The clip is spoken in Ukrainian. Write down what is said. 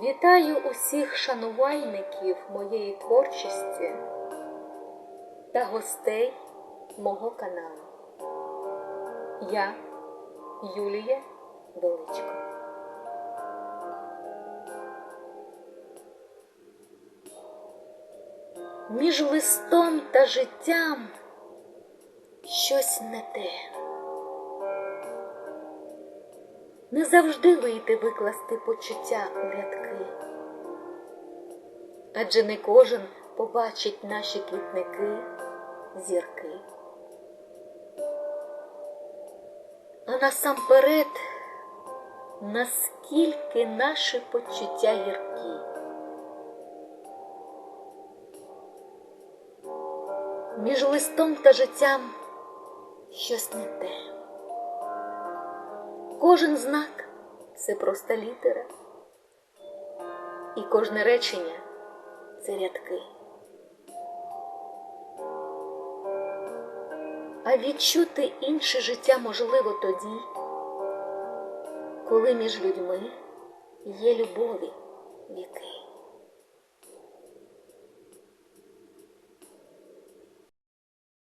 Вітаю усіх шанувальників моєї творчості та гостей мого каналу. Я Юлія Величко. Між листом та життям щось не те. Не завжди вийти викласти почуття у рядки, адже не кожен побачить наші квітники, зірки. А насамперед, наскільки наші почуття гіркі. Між листом та життям щось не те. Кожен знак це просто літера, і кожне речення це рядки. А відчути інше життя можливо тоді, коли між людьми є любові віки.